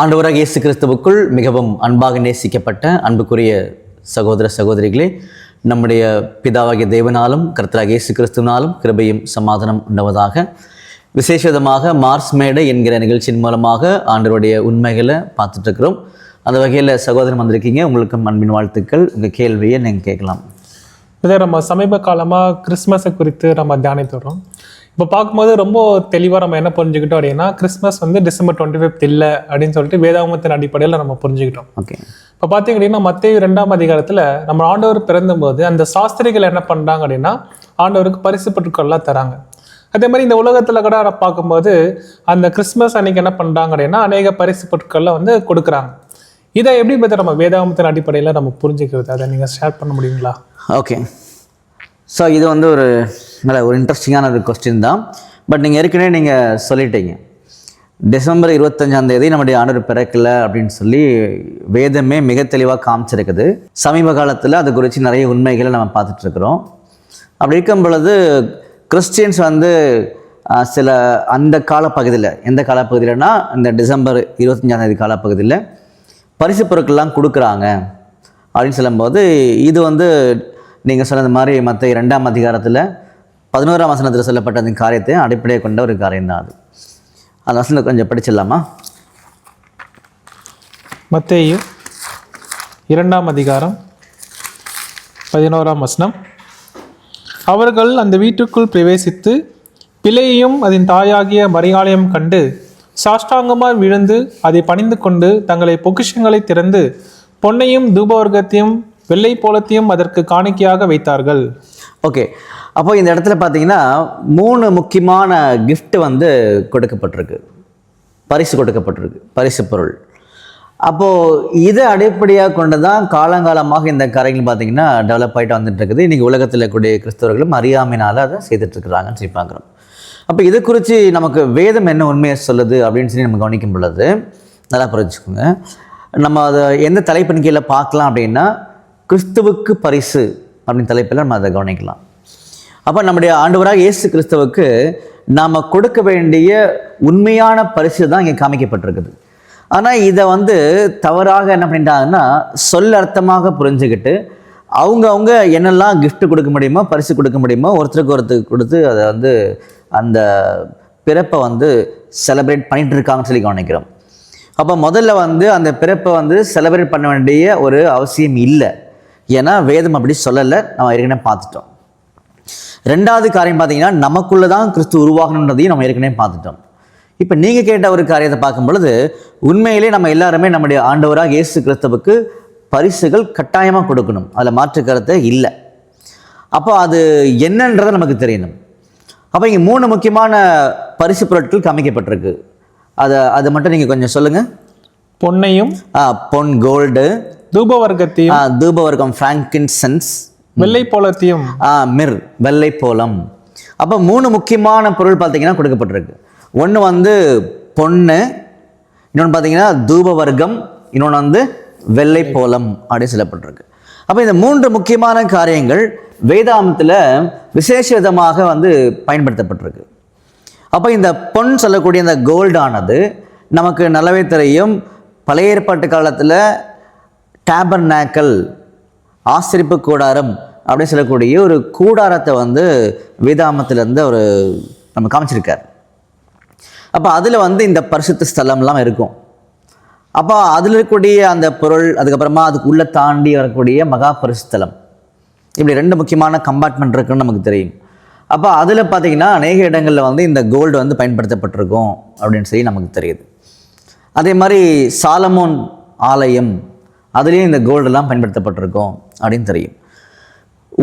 ஆண்டவராக இயேசு கிறிஸ்துவுக்குள் மிகவும் அன்பாக நேசிக்கப்பட்ட அன்புக்குரிய சகோதர சகோதரிகளே நம்முடைய பிதாவாகிய தேவனாலும் கர்த்தராக இயேசு கிறிஸ்துவினாலும் கிருபையும் சமாதானம் உண்டவதாக. விசேஷமாக மார்ஸ் மேடை என்கிற நிகழ்ச்சியின் மூலமாக ஆண்டவருடைய உண்மைகளை பார்த்துட்ருக்குறோம் அந்த வகையில் சகோதரன் வந்திருக்கீங்க. உங்களுக்கு அன்பின் வாழ்த்துக்கள். உங்கள் கேள்வியை நீங்கள் கேட்கலாம். இதை நம்ம சமீப காலமாக கிறிஸ்மஸை குறித்து நம்ம தியானித்து வரோம் இப்போ பார்க்கும்போது ரொம்ப தெளிவாக நம்ம என்ன புரிஞ்சுக்கிட்டோம் அப்படின்னா கிறிஸ்மஸ் வந்து டிசம்பர் டுவெண்ட்டி ஃபிஃப்த் இல்லை அப்படின்னு சொல்லிட்டு வேதாகமத்தின் அடிப்படையில் நம்ம புரிஞ்சுக்கிட்டோம். ஓகே இப்போ பார்த்தீங்க அப்படின்னா மத்திய ரெண்டாம் அதிகாரத்தில் நம்ம ஆண்டவர் பிறந்தபோது அந்த சாஸ்திரிகள் என்ன பண்ணுறாங்க அப்படின்னா ஆண்டவருக்கு பரிசு பொருட்கள்லாம் தராங்க. அதே மாதிரி இந்த உலகத்தில் கூட நம்ம பார்க்கும்போது அந்த கிறிஸ்மஸ் அன்னைக்கு என்ன பண்ணுறாங்க அப்படின்னா அநேக பரிசு பொருட்கள்லாம் வந்து கொடுக்குறாங்க. இதை எப்படி பற்றி நம்ம வேதாகமத்தின் அடிப்படையில் நம்ம புரிஞ்சுக்கிறது? அதை நீங்கள் ஷேர் பண்ண முடியுங்களா? ஓகே ஸோ இது வந்து ஒரு நல்ல ஒரு இன்ட்ரெஸ்டிங்கான ஒரு கொஸ்டின் தான். பட் நீங்கள் ஏற்கனவே நீங்கள் சொல்லிட்டீங்க. டிசம்பர் இருபத்தஞ்சாம் தேதி நம்முடைய ஆண்டவர் பிறக்கல அப்படின்னு சொல்லி வேதமே மிக தெளிவாக காமிச்சிருக்குது. சமீப காலத்தில் அது குறித்து நிறைய உண்மைகளை நம்ம பார்த்துட்ருக்குறோம் அப்படி இருக்கும் பொழுது கிறிஸ்டியன்ஸ் வந்து சில அந்த காலப்பகுதியில் எந்த காலப்பகுதியிலனா இந்த டிசம்பர் இருபத்தஞ்சாம் தேதி காலப்பகுதியில் பரிசு பொருட்கள்லாம் கொடுக்குறாங்க அப்படின்னு சொல்லும்போது இது வந்து நீங்கள் சொன்னது மாதிரி மற்ற இரண்டாம் அதிகாரத்தில் பதினோராம் வசனத்தில் சொல்லப்பட்ட அந்த காரியத்தை அடிப்படையாக கொண்ட ஒரு காரியம் தான் அது. அந்த வசனத்தை கொஞ்சம் படிச்சிடலாமா? மத்தேயு இரண்டாம் அதிகாரம் பதினோராம் வசனம். அவர்கள் அந்த வீட்டுக்குள் பிரவேசித்து பிள்ளையையும் அதன் தாயாகிய மரியாளையும் கண்டு சாஷ்டாங்கமாய் விழுந்து அதை பணிந்து கொண்டு தங்களை பொக்கிஷங்களை திறந்து பொன்னையும் தூபவர்க்கத்தையும் வெள்ளை போலத்தையும் அதற்கு காணிக்கையாக வைத்தார்கள். ஓகே அப்போ இந்த இடத்துல பார்த்தீங்கன்னா மூணு முக்கியமான கிஃப்ட் வந்து கொடுக்கப்பட்டிருக்கு. பரிசு கொடுக்கப்பட்டிருக்கு. பரிசு பொருள். அப்போது இதை அடிப்படையாக கொண்டு தான் காலங்காலமாக இந்த கரைகள் பார்த்தீங்கன்னா டெவலப் ஆகிட்டு வந்துட்டு இருக்குது இன்றைக்கி உலகத்தில் கூடிய கிறிஸ்தவர்களும் அறியாமையினால் அதை செய்துட்ருக்குறாங்கன்னு சொல்லி பார்க்குறோம். அப்போ இது குறித்து நமக்கு வேதம் என்ன உண்மையை சொல்லுது அப்படின்னு சொல்லி நம்ம கவனிக்கும் பொழுது நல்லா புரிஞ்சுக்கோங்க. நம்ம அதை எந்த தலைப்பின் கீழே பார்க்கலாம் அப்படின்னா கிறிஸ்துவுக்கு பரிசு அப்படின்னு தலைப்பில் நம்ம அதை கவனிக்கலாம். அப்போ நம்முடைய ஆண்டவராக இயேசு கிறிஸ்துவுக்கு நாம் கொடுக்க வேண்டிய உண்மையான பரிசு தான் இங்கே காமிக்கப்பட்டிருக்குது. ஆனால் இதை வந்து தவறாக என்ன பண்ணிட்டாங்கன்னா சொல் அர்த்தமாக புரிஞ்சுக்கிட்டு அவங்க அவங்க என்னெல்லாம் கிஃப்ட் கொடுக்க முடியுமோ பரிசு கொடுக்க முடியுமோ ஒருத்தருக்கு ஒருத்தருக்கு கொடுத்து அதை வந்து அந்த பிறப்பை வந்து செலிப்ரேட் பண்ணிட்டு இருக்காங்கன்னு சொல்லி கவனிக்கிறோம். அப்போ முதல்ல வந்து அந்த பிறப்பை வந்து செலிப்ரேட் பண்ண வேண்டிய ஒரு அவசியம் இல்லை. ஏன்னா வேதம் அப்படி சொல்லலை நம்ம ஏற்கனவே பார்த்துட்டோம். ரெண்டாவது காரியம் பார்த்தீங்கன்னா நமக்குள்ளே தான் கிறிஸ்து உருவாகணுன்றதையும் நம்ம ஏற்கனவே பார்த்துட்டோம். இப்போ நீங்கள் கேட்ட ஒரு காரியத்தை பார்க்கும் பொழுது உண்மையிலே நம்ம எல்லாருமே நம்முடைய ஆண்டவராக இயேசு கிறிஸ்துவுக்கு பரிசுகள் கட்டாயமாக கொடுக்கணும். அதில் மாற்று கருத்தை இல்லை. அப்போ அது என்னன்றதை நமக்கு தெரியணும். அப்போ இங்கே மூணு முக்கியமான பரிசு பொருட்கள் காமிக்கப்பட்டிருக்கு. அதை அதை மட்டும் நீங்கள் கொஞ்சம் சொல்லுங்கள் பொன்னையும் பொன் கோல்டு தூபவர்க்கத்தையும் தூபவர்க்கம் ஃப்ராங்கின்சன்ஸ் வெள்ளை போலத்தையும் மிர் வெள்ளை போலம் அப்போ மூணு முக்கியமான பொருள் பார்த்தீங்கன்னா கொடுக்கப்பட்டிருக்கு. ஒன்று வந்து பொண்ணு இன்னொன்று பார்த்தீங்கன்னா தூப வர்க்கம் இன்னொன்று வந்து வெள்ளை போலம் அப்படின்னு சொல்லப்பட்டிருக்கு. அப்போ இந்த மூன்று முக்கியமான காரியங்கள் வேதாந்தத்தில் விசேஷ விதமாக வந்து பயன்படுத்தப்பட்டிருக்கு. அப்போ இந்த பொன் சொல்லக்கூடிய இந்த கோல்டானது நமக்கு நல்லாவே தெரியும். பழைய ஏற்பாட்டு காலத்தில் டேபர்நாக்கல் ஆசிரிப்பு கூடாரம் அப்படின்னு சொல்லக்கூடிய ஒரு கூடாரத்தை வந்து வேதாமத்திலேருந்து ஒரு நம்ம காமிச்சிருக்கார். அப்போ அதில் வந்து இந்த பரிசுத்த ஸ்தலம்லாம் இருக்கும். அப்போ அதில் இருக்கக்கூடிய அந்த பொருள் அதுக்கப்புறமா அதுக்கு உள்ளே தாண்டி வரக்கூடிய மகா பரிசுத்தலம். இப்படி ரெண்டு முக்கியமான கம்பார்ட்மெண்ட் இருக்குன்னு நமக்கு தெரியும். அப்போ அதில் பார்த்தீங்கன்னா அநேக இடங்களில் வந்து இந்த கோல்டு வந்து பயன்படுத்தப்பட்டிருக்கும் அப்படின்னு சொல்லி நமக்கு தெரியுது. அதே மாதிரி சாலமோன் ஆலயம் அதுலேயும் இந்த கோல்டெல்லாம் பயன்படுத்தப்பட்டிருக்கும் அப்படின்னு தெரியும்.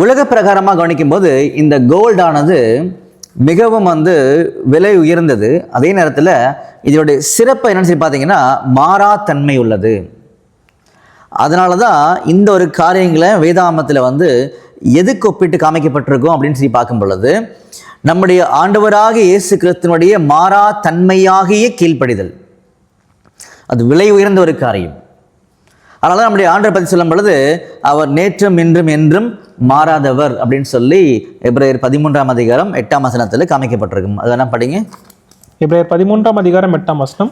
உலக பிரகாரமாக கவனிக்கும்போது இந்த கோல்டானது மிகவும் வந்து விலை உயர்ந்தது. அதே நேரத்தில் இதனுடைய சிறப்பு என்னன்னு சொல்லி பார்த்தீங்கன்னா மாறாத்தன்மை உள்ளது. அதனால தான் இந்த ஒரு காரியங்களை வேதாமத்தில் வந்து எதுக்கு ஒப்பிட்டு காமிக்கப்பட்டிருக்கும் அப்படின்னு சொல்லி பார்க்கும் பொழுது நம்முடைய ஆண்டவராக இயேசு கிறிஸ்தனுடைய மாறா தன்மையாகிய கீழ்ப்படிதல். அது விலை உயர்ந்த ஒரு காரியம். அதனால தான் நம்முடைய ஆண்டரை பற்றி சொல்லும் பொழுது அவர் நேற்றும் இன்றும் என்றும் மாறாதவர் அப்படின்னு சொல்லி எப்ரேயர் பதிமூன்றாம் அதிகாரம் எட்டாம் வசனத்தில் காமிக்கப்பட்டிருக்கும். அது வேணா படிங்க. இப்ரேயர் பதிமூன்றாம் அதிகாரம் எட்டாம் வசனம்.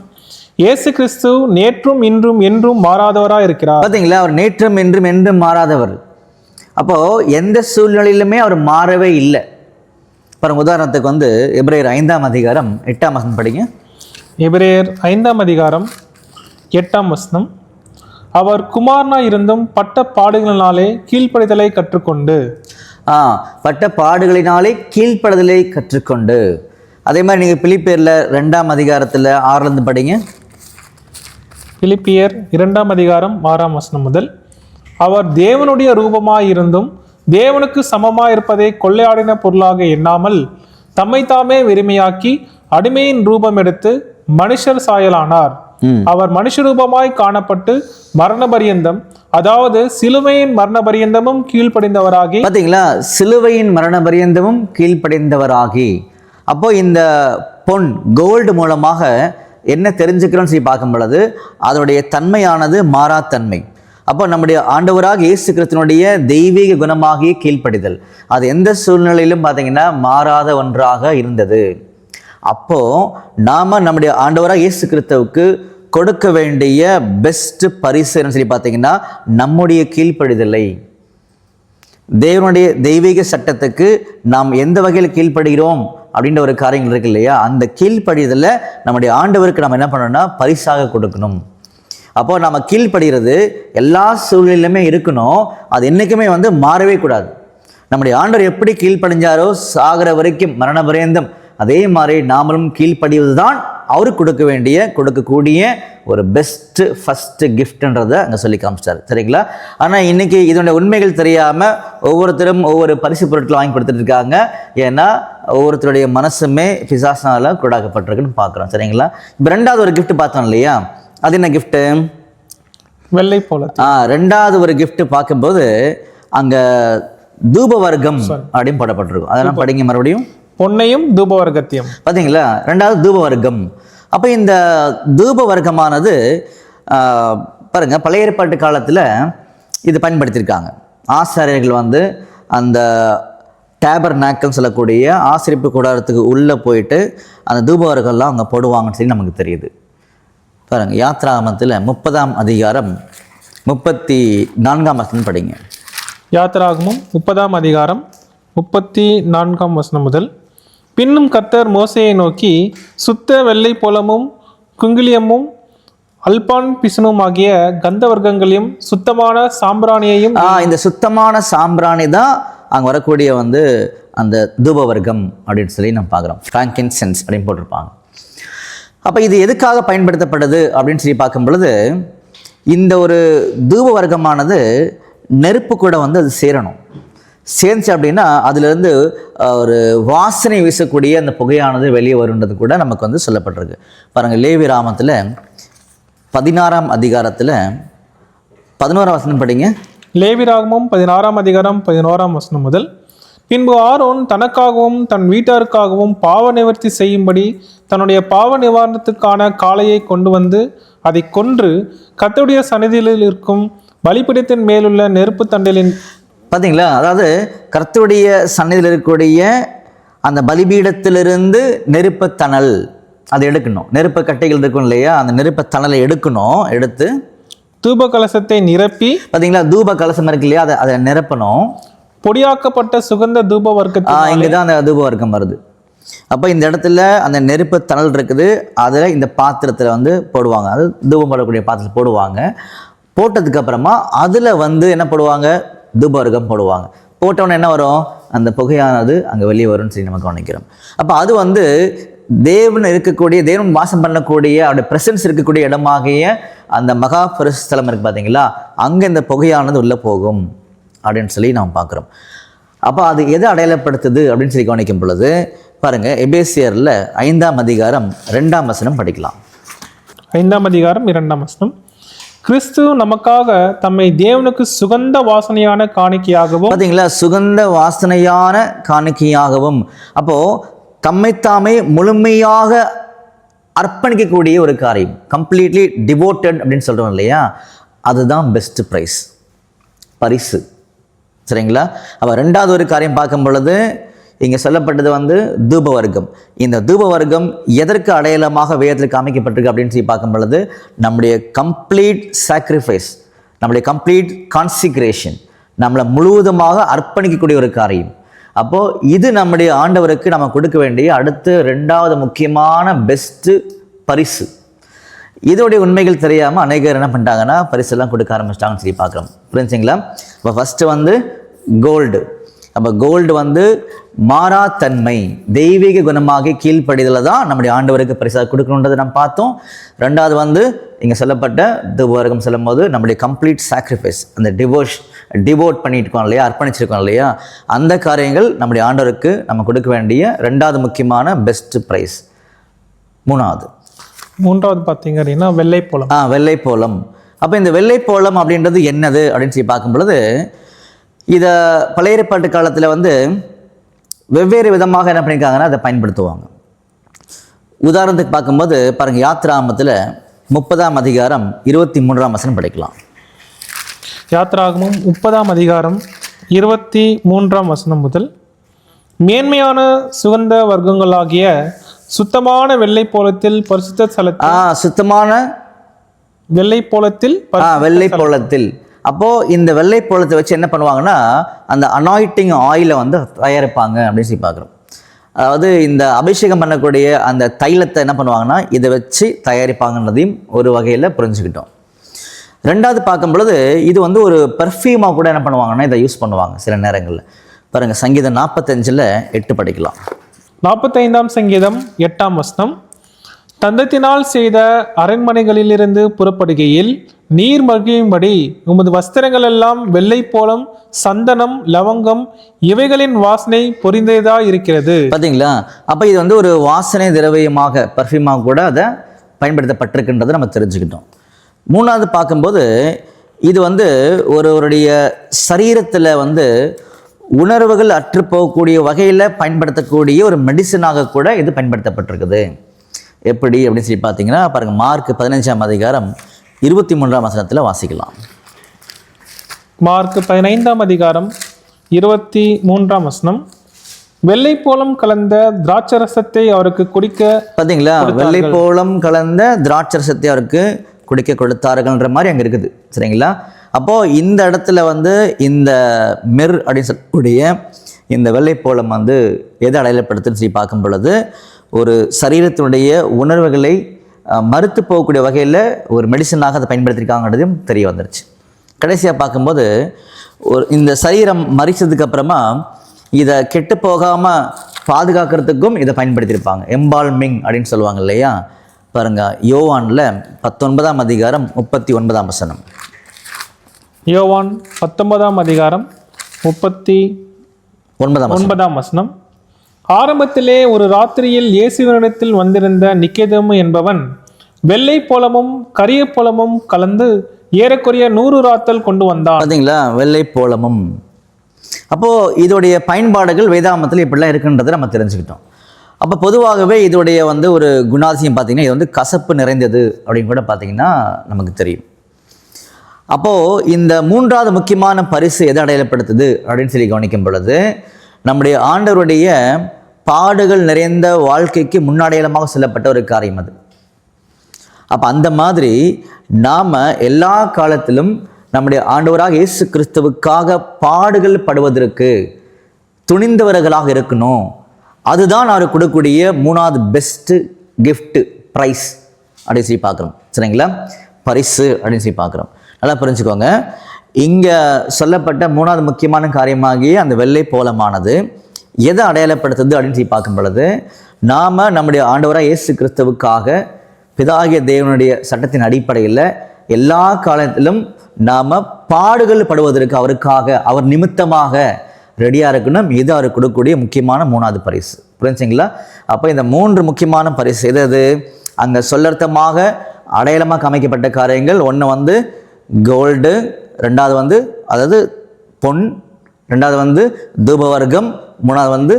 இயேசு கிறிஸ்து நேற்றும் இன்றும் என்றும் மாறாதவரா இருக்கிறார். பார்த்தீங்களா அவர் நேற்றும் என்றும் என்றும் மாறாதவர். அப்போ எந்த சூழ்நிலையிலுமே அவர் மாறவே இல்லை. பாருங்க உதாரணத்துக்கு வந்து எப்ரேயர் ஐந்தாம் அதிகாரம் எட்டாம் வசனம் படிங்க. எபிரேயர் ஐந்தாம் அதிகாரம் எட்டாம் வசனம். அவர் குமாரனா இருந்தும் பட்ட பாடுகளினாலே கீழ்ப்படிதலை கற்றுக்கொண்டு. ஆ பட்ட பாடுகளினாலே கீழ்ப்படுதலை கற்றுக்கொண்டு. அதே மாதிரி நீங்கள் பிலிப்பேரில் ரெண்டாம் அதிகாரத்தில் ஆறுலேருந்து படிங்க. பிலிப்பியர் இரண்டாம் அதிகாரம் ஆறாம் வசனம் முதல் அவர் தேவனுடைய ரூபமாயிருந்தும் தேவனுக்கு சமமாயிருப்பதை கொள்ளையாடின பொருளாக எண்ணாமல் தம்மை தாமே வெறுமையாக்கி அடிமையின் ரூபம் எடுத்து மனுஷர் சாயலானார். அவர் மனுஷ ரூபமாய் காணப்பட்டு மரண பரியந்தம் அதாவது சிலுவையின் மரண பரியந்தமும் கீழ்ப்படிந்தவராகி பார்த்தீங்களா சிலுவையின் மரண பரியந்தமும் கீழ்ப்படைந்தவராகி. அப்போ இந்த பொன் கோல்டு மூலமாக என்ன தெரிஞ்சுக்கிறோம்னு சொல்லி பார்க்கும் பொழுது அதனுடைய தன்மையானது மாறாத்தன்மை. அப்போ நம்முடைய ஆண்டவராக இயேசு கிறிஸ்துவனுடைய தெய்வீக குணமாகிய கீழ்ப்படிதல் அது எந்த சூழ்நிலையிலும் பார்த்தீங்கன்னா மாறாத ஒன்றாக இருந்தது. அப்போ நாம நம்முடைய ஆண்டவராக இயேசு கிறிஸ்துவுக்கு கொடுக்க வேண்டிய பெஸ்ட் பரிசு சொல்லி பார்த்தீங்கன்னா நம்முடைய கீழ்ப்படிதலை. தேவனுடைய தெய்வீக சட்டத்துக்கு நாம் எந்த வகையில் கீழ்ப்படுகிறோம் அப்படின்ற ஒரு காரியங்கள் இருக்கு இல்லையா? அந்த கீழ்ப்படிதலை நம்முடைய ஆண்டவருக்கு நம்ம என்ன பண்ணணும்னா பரிசாக கொடுக்கணும். அப்போ நம்ம கீழ்ப்படுகிறது எல்லா சூழ்நிலையிலுமே இருக்கணும். அது என்றைக்குமே வந்து மாறவே கூடாது. நம்முடைய ஆண்டவர் எப்படி கீழ்ப்படிஞ்சாரோ சாகிற வரைக்கும் மரண பரியந்தம் அதே மாதிரி நாமளும் கீழ்ப்படிவது தான் அவருக்கு கொடுக்க வேண்டிய கொடுக்கக்கூடிய ஒரு பெஸ்ட்டு ஃபஸ்ட்டு கிஃப்ட்ன்றதை அங்கே சொல்லி காமிச்சிட்டார் சரிங்களா? ஆனால் இன்னைக்கு இதனுடைய உண்மைகள் தெரியாமல் ஒவ்வொருத்தரும் ஒவ்வொரு பரிசு பொருட்கள் வாங்கி கொடுத்துட்டு இருக்காங்க. ஏன்னா ஒவ்வொருத்தருடைய மனசுமே பிசாசனால கொடாக்கப்பட்டிருக்குன்னு பார்க்குறோம் சரிங்களா? இப்போ ரெண்டாவது ஒரு gift பார்த்தோம் இல்லையா? அது என்ன கிஃப்ட்டு வெள்ளை போல. ஆ ரெண்டாவது ஒரு gift பார்க்கும்போது அங்கே தூப வர்க்கம் அப்படின்னு போடப்பட்டிருக்கும். அதெல்லாம் படிங்க மறுபடியும். பொன்னையும் தூபவர்க்கத்தையும். பார்த்தீங்களா ரெண்டாவது தூப வர்க்கம் அப்போ இந்த தூப வர்க்கமானது ஆ, பாருங்க பழைய ஏற்பாட்டு காலத்தில் இது பயன்படுத்தியிருக்காங்க. ஆசாரியர்கள் வந்து அந்த டேபர் நாக்கல் சொல்லக்கூடிய ஆசிரிப்பு கூடாரத்துக்கு உள்ளே போயிட்டு அந்த தூப வர்க்கம்லாம் அவங்க போடுவாங்கன்னு சொல்லி நமக்கு தெரியுது. பாருங்க யாத்ராமத்தில் முப்பதாம் அதிகாரம் முப்பத்தி நான்காம் வசனம் படிங்க. யாத்திராகமும் முப்பதாம் அதிகாரம் முப்பத்தி நான்காம் வசனம் முதல் பின்னும் கத்தர் மோசையை நோக்கி சுத்த வெள்ளை போலமும் குங்கிலியமும் அல்பான் பிசனும் ஆகிய கந்த வர்க்கங்களையும் சுத்தமான சாம்பிராணியையும் ஆ, இந்த சுத்தமான சாம்பிராணி தான் அங்கே வரக்கூடிய வந்து அந்த தூப வர்க்கம் அப்படின்னு சொல்லி நம்ம பார்க்குறோம். ஃப்ராங்கின் சென்ஸ் அப்படின்னு போட்டிருப்பாங்க. அப்போ இது எதுக்காக பயன்படுத்தப்படுது அப்படின்னு சொல்லி பார்க்கும் பொழுது இந்த ஒரு தூப வர்க்கமானது நெருப்பு கூட வந்து அது சேரணும். சேர்ந்துச்சு அப்படின்னா அதுலேருந்து ஒரு வாசனை வீசக்கூடிய அந்த புகையானது வெளியே வருன்றது கூட நமக்கு வந்து சொல்லப்பட்டிருக்கு. பாருங்கள் லேவி ராமத்தில் பதினாறாம் அதிகாரத்தில் பதினோராம் வசனம் படிங்க. லேவிராகமும் பதினாறாம் அதிகாரம் பதினோராம் வசனம் முதல் பின்பு ஆரோன் தனக்காகவும் தன் வீட்டாருக்காகவும் பாவ நிவர்த்தி செய்யும்படி தன்னுடைய பாவ நிவாரணத்துக்கான காளையை கொண்டு வந்து அதை கொன்று கத்துடைய சன்னதியில் இருக்கும் பலிபீடத்தின் மேலுள்ள நெருப்பு தண்டலின் பார்த்தீங்களா அதாவது கர்த்தருடைய சந்நிதியில் இருக்கக்கூடிய அந்த பலிபீடத்திலிருந்து நெருப்பு தணல் அதை எடுக்கணும். நெருப்பு கட்டைகள் இருக்கும் இல்லையா? அந்த நெருப்பு தணலை எடுக்கணும். எடுத்து தூப கலசத்தை நிரப்பி பார்த்தீங்களா தூப கலசம் இருக்கு இல்லையா? அதை அதை நிரப்பணும். பொடியாக்கப்பட்ட சுகந்த தூப வர்க்கத்தை இங்கே தான் அந்த தூப வர்க்கம் வருது. அப்போ இந்த இடத்துல அந்த நெருப்பு தணல் இருக்குது. அதில் இந்த பாத்திரத்தில் வந்து போடுவாங்க. அது தூபம் போடக்கூடிய பாத்திரத்தில் போடுவாங்க. போட்டதுக்கு அப்புறமா அதில் வந்து என்ன போடுவாங்க? தூப போடுவாங்க போட்டோன்னே என்ன வரும்? அந்த புகையானது அங்கே வெளியே வரும்னு சொல்லி நம்ம கவனிக்கிறோம். அப்போ அது வந்து தேவன் இருக்கக்கூடிய தேவன் வாசம் பண்ணக்கூடிய அவருடைய பிரசன்ஸ் இருக்கக்கூடிய இடமாகிய அந்த மகா பரிசுத்தலம் இருக்கு பார்த்தீங்களா அங்கே இந்த புகையானது உள்ளே போகும் அப்படின்னு சொல்லி நாம் பார்க்குறோம். அப்போ அது எதை அடையாளப்படுத்துது அப்படின்னு சொல்லி கவனிக்கும் பொழுது பாருங்கள் எபேசியரில் ஐந்தாம் அதிகாரம் ரெண்டாம் வசனம் படிக்கலாம். ஐந்தாம் அதிகாரம் இரண்டாம் வசனம். கிறிஸ்து நமக்காக தம்மை தேவனுக்கு சுகந்த வாசனையான காணிக்கையாகவும் பார்த்தீங்களா சுகந்த வாசனையான காணிக்கையாகவும். அப்போ தம்மைத்தாமே முழுமையாக அர்ப்பணிக்கக்கூடிய ஒரு காரியம். கம்ப்ளீட்லி டிவோட்டட் அப்படின்னு சொல்கிறோம் இல்லையா? அதுதான் பெஸ்ட் ப்ரைஸ் பரிசு. சரிங்களா? அப்போ ரெண்டாவது ஒரு காரியம் பார்க்கும் பொழுது இங்கே சொல்லப்பட்டது வந்து தூப வர்க்கம் இந்த தூப வர்க்கம் எதற்கு அடையாளமாக வேதத்தில் காமிக்கப்பட்டிருக்கு அப்படின்னு சொல்லி பார்க்கும் பொழுது நம்முடைய கம்ப்ளீட் சாக்ரிஃபைஸ் நம்முடைய கம்ப்ளீட் கான்சிக்ரேஷன் நம்மளை முழுவதுமாக அர்ப்பணிக்கக்கூடிய ஒரு காரியம். அப்போது இது நம்முடைய ஆண்டவருக்கு நம்ம கொடுக்க வேண்டிய அடுத்து ரெண்டாவது முக்கியமான பெஸ்ட்டு பரிசு. இதோடைய உண்மைகள் தெரியாமல் அநேகர் என்ன பண்ணிட்டாங்கன்னா பரிசெல்லாம் கொடுக்க ஆரம்பிச்சிட்டாங்கன்னு சொல்லி பார்க்குறோம். புரிஞ்சுங்களா? இப்போ ஃபஸ்ட்டு வந்து கோல்டு அப்போ கோல்டு வந்து மாறாத்தன்மை தெய்வீக குணமாக கீழ்ப்படிதல தான் நம்முடைய ஆண்டவருக்கு பரிசாக கொடுக்கணுன்றதை நம்ம பார்த்தோம். ரெண்டாவது வந்து இங்கே சொல்லப்பட்ட துபவர்க்கம் சொல்லும்போது நம்முடைய கம்ப்ளீட் சாக்ரிஃபைஸ் அந்த டிவோஷ் டிவோட் பண்ணிட்டு இருக்கோம் இல்லையா அர்ப்பணிச்சிருக்கோம் இல்லையா அந்த காரியங்கள் நம்முடைய ஆண்டவருக்கு நம்ம கொடுக்க வேண்டிய ரெண்டாவது முக்கியமான பெஸ்ட் ப்ரைஸ் மூணாவது. மூன்றாவது பார்த்தீங்க அப்படின்னா வெள்ளைப்போளம். ஆ வெள்ளைப்போளம். அப்போ இந்த வெள்ளைப்போளம் அப்படின்றது என்னது அப்படின்னு சொல்லி பார்க்கும் பொழுது இதை பழைய ஏற்பாட்டு காலத்தில் வந்து வெவ்வேறு விதமாக என்ன பண்ணியிருக்காங்கன்னா அதை பயன்படுத்துவாங்க. உதாரணத்துக்கு பார்க்கும்போது பாருங்க யாத்ராமத்தில் முப்பதாம் அதிகாரம் இருபத்தி மூன்றாம் வசனம் படிக்கலாம். யாத்ராகமும் முப்பதாம் அதிகாரம் இருபத்தி மூன்றாம் வசனம் முதல் மேன்மையான சுகந்த வர்க்கங்களாகிய சுத்தமான வெள்ளைப்போளத்தில் பரிசுத்த ஸ்தலத்தில் சுத்தமான வெள்ளைப்போளத்தில் ஆ வெள்ளைப்போளத்தில் அப்போது இந்த வெள்ளைப்போளத்தை வச்சு என்ன பண்ணுவாங்கன்னா அந்த அனாயிட்டிங் ஆயிலை வந்து தயாரிப்பாங்க அப்படின்னு சொல்லி பார்க்குறோம். அதாவது இந்த அபிஷேகம் பண்ணக்கூடிய அந்த தைலத்தை என்ன பண்ணுவாங்கன்னா இதை வச்சு தயாரிப்பாங்கன்றதையும் ஒரு வகையில் புரிஞ்சுக்கிட்டோம். ரெண்டாவது பார்க்கும் பொழுது இது வந்து ஒரு பர்ஃப்யூமாக கூட என்ன பண்ணுவாங்கன்னா இதை யூஸ் பண்ணுவாங்க சில நேரங்களில். பாருங்கள் சங்கீதம் நாற்பத்தஞ்சில் எட்டு படிக்கலாம். நாற்பத்தைந்தாம் சங்கீதம் எட்டாம் வசனம். தந்தத்தினால் செய்த அரண்மனைகளிலிருந்து புறப்படுகையில் நீர் மகிழும்படி உமது வஸ்திரங்கள் எல்லாம் வெள்ளை போலம் சந்தனம் லவங்கம் இவைகளின் வாசனை பொறிந்ததா இருக்கிறது. பார்த்தீங்களா அப்போ இது வந்து ஒரு வாசனை திரவியமாக பர்ஃப்யூமாக கூட அதை பயன்படுத்தப்பட்டிருக்குன்றதை நம்ம தெரிஞ்சுக்கிட்டோம். மூணாவது பார்க்கும்போது இது வந்து ஒருவருடைய சரீரத்தில் வந்து உணர்வுகள் அற்று போகக்கூடிய வகையில் பயன்படுத்தக்கூடிய ஒரு மெடிசனாக கூட இது பயன்படுத்தப்பட்டிருக்குது. எப்படி அப்படின்னு சொல்லி பார்த்தீங்கன்னா பாருங்கள் மார்க் பதினஞ்சாம் அதிகாரம் இருபத்தி மூன்றாம் வசனத்தில் வாசிக்கலாம். மார்க் பதினைந்தாம் அதிகாரம் இருபத்தி மூன்றாம் வசனம். வெள்ளைப்போளம் கலந்த திராட்சரசத்தை அவருக்கு குடிக்க பார்த்தீங்களா வெள்ளைப்போளம் கலந்த திராட்சரசத்தை அவருக்கு குடிக்க கொடுத்தார்கள்ன்ற மாதிரி அங்கே இருக்குது. சரிங்களா? அப்போது இந்த இடத்துல வந்து இந்த மிர் அப்படின்னு சொல்லக்கூடிய இந்த வெள்ளைப்போளம் வந்து எது அடையாளப்படுத்துன்னு சொல்லி பார்க்கும் பொழுது ஒரு சரீரத்தினுடைய உணர்வுகளை மறுத்து போகக்கூடிய வகையில் ஒரு மெடிசனாக அதை பயன்படுத்தியிருக்காங்கன்றதும் தெரிய வந்துருச்சு. கடைசியாக பார்க்கும்போது ஒரு இந்த சரீரம் மறிச்சதுக்கு அப்புறமா இதை கெட்டு போகாமல் பாதுகாக்கிறதுக்கும் இதை பயன்படுத்தியிருப்பாங்க. எம்பால்மிங் அப்படின்னு சொல்லுவாங்க இல்லையா? பாருங்க யோவானில் பத்தொன்பதாம் அதிகாரம் முப்பத்தி ஒன்பதாம் வசனம். யோவான் பத்தொன்பதாம் அதிகாரம் முப்பத்தி ஒன்பதாம் ஒன்பதாம் வசனம். ஆரம்பத்திலே ஒரு ராத்திரியில் இயேசுவினிடத்தில் வந்திருந்த நிக்கேதேமு என்பவன் வெள்ளை போலமும் கரிய போலமும் கலந்து ஏறக்குறைய நூறு ராத்தல் கொண்டு வந்தான். பார்த்தீங்களா? வெள்ளை போலமும். அப்போது இதோடைய பயன்பாடுகள் வேதாமத்தில் இப்படிலாம் இருக்குன்றதை நம்ம தெரிஞ்சுக்கிட்டோம். அப்போ பொதுவாகவே இதோடைய வந்து ஒரு குணாதிசயம் பார்த்தீங்கன்னா இது வந்து கசப்பு நிறைந்தது அப்படின்னு கூட பார்த்தீங்கன்னா நமக்கு தெரியும். அப்போது இந்த மூன்றாவது முக்கியமான பரிசு எதை அடையாளப்படுத்துது அப்படின்னு சொல்லி கவனிக்கும் பொழுது நம்முடைய ஆண்டவருடைய பாடுகள் நிறைந்த வாழ்க்கைக்கு முன்னாடையலமாக செல்லப்பட்ட ஒரு காரியம் அது. அப்போ அந்த மாதிரி நாம் எல்லா காலத்திலும் நம்முடைய ஆண்டவராக இயேசு கிறிஸ்துவுக்காக பாடுகள் படுவதற்கு துணிந்தவர்களாக இருக்கணும். அதுதான் அவர் கொடுக்கக்கூடிய மூணாவது பெஸ்ட்டு கிஃப்ட்டு ப்ரைஸ் அப்படின்னு சொல்லி பார்க்குறோம். சரிங்களா? பரிசு அப்படின்னு சொல்லி பார்க்குறோம். நல்லா புரிஞ்சுக்கோங்க. இங்கே சொல்லப்பட்ட மூணாவது முக்கியமான காரியமாகிய அந்த வெள்ளை போலமானது எதை அடையாளப்படுத்துது அப்படின்னு சொல்லி பார்க்கும் பொழுது நாம் நம்முடைய ஆண்டவராக இயேசு கிறிஸ்துவுக்காக பிதாகிய தேவனுடைய சட்டத்தின் அடிப்படையில் எல்லா காலத்திலும் நாம் பாடுகள் படுவதற்கு அவருக்காக அவர் நிமித்தமாக ரெடியாக இருக்கணும். இது அவர் கொடுக்கக்கூடிய முக்கியமான மூணாவது பரிசு. புரிஞ்சுங்களா? அப்போ இந்த மூன்று முக்கியமான பரிசு எது அது? அங்கே சொல்லர்த்தமாக அடையாளமாக அமைக்கப்பட்ட காரியங்கள். ஒன்று வந்து கோல்டு ரெண்டாவது வந்து அதாவது பொன் ரெண்டாவது வந்து தூபவர்க்கம் மூணாவது வந்து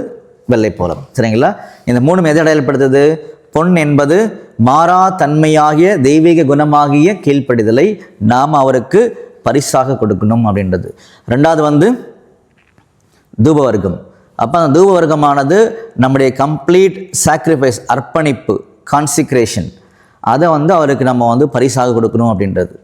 வெள்ளைப்போலம் சரிங்களா? இந்த மூணும் எதை அடையாளப்படுத்துது பொன் என்பது மாறா தன்மையாகிய தெய்வீக குணமாகிய கீழ்ப்படிதலை நாம் அவருக்கு பரிசாக கொடுக்கணும் அப்படின்றது. ரெண்டாவது வந்து தூபவர்க்கம். அப்போ அந்த தூபவர்க்கமானது நம்முடைய கம்ப்ளீட் சாக்ரிஃபைஸ் அர்ப்பணிப்பு கான்சிக்ரேஷன் அதை வந்து அவருக்கு நம்ம வந்து பரிசாக கொடுக்கணும் அப்படின்றது.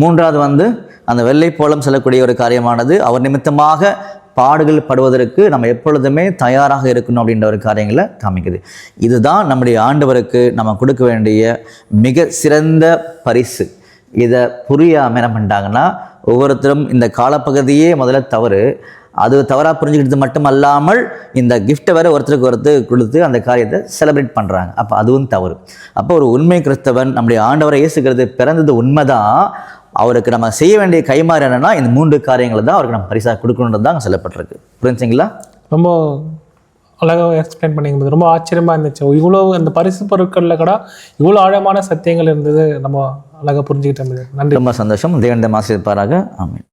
மூன்றாவது வந்து அந்த வெள்ளை போலம் செல்லக்கூடிய ஒரு காரியமானது அவர் நிமித்தமாக பாடுகள் படுவதற்கு நம்ம எப்பொழுதுமே தயாராக இருக்கணும் அப்படின்ற ஒரு காரியங்களை காமிக்குது. இதுதான் நம்முடைய ஆண்டவருக்கு நம்ம கொடுக்க வேண்டிய மிக சிறந்த பரிசு. இதை புரியாமல் என்ன பண்ணிட்டாங்கன்னா ஒவ்வொருத்தரும் இந்த காலப்பகுதியே முதல்ல தவறு. அது தவறாக புரிஞ்சுக்கிட்டது மட்டும் அல்லாமல் இந்த கிஃப்ட்டை வேறு ஒருத்தருக்கு ஒருத்தர் கொடுத்து அந்த காரியத்தை செலிப்ரேட் பண்ணுறாங்க அப்போ அதுவும் தவறு. அப்போ ஒரு உண்மை கிறிஸ்தவன் நம்முடைய ஆண்டவரை இயேசுகிறது பிறந்தது உண்மைதான். அவருக்கு நம்ம செய்ய வேண்டிய கைமாறு என்னன்னா இந்த மூன்று காரியங்களை தான் அவருக்கு நம்ம பரிசாக கொடுக்கணுன்றது தான் சொல்லப்பட்டிருக்கு. புரிஞ்சுங்களா? ரொம்ப அழகாக எக்ஸ்பிளைன் பண்ணிங்க ரொம்ப ஆச்சரியமா இருந்துச்சு. இவ்வளோ அந்த பரிசு பொருட்கள்ல கூட இவ்வளோ ஆழமான சத்தியங்கள் இருந்தது. நம்ம அழகாக புரிஞ்சுக்கிட்டோம் நன்றி. ரொம்ப சந்தோஷம். தேவன் ஆசிரியப்பாராக ஆமென்.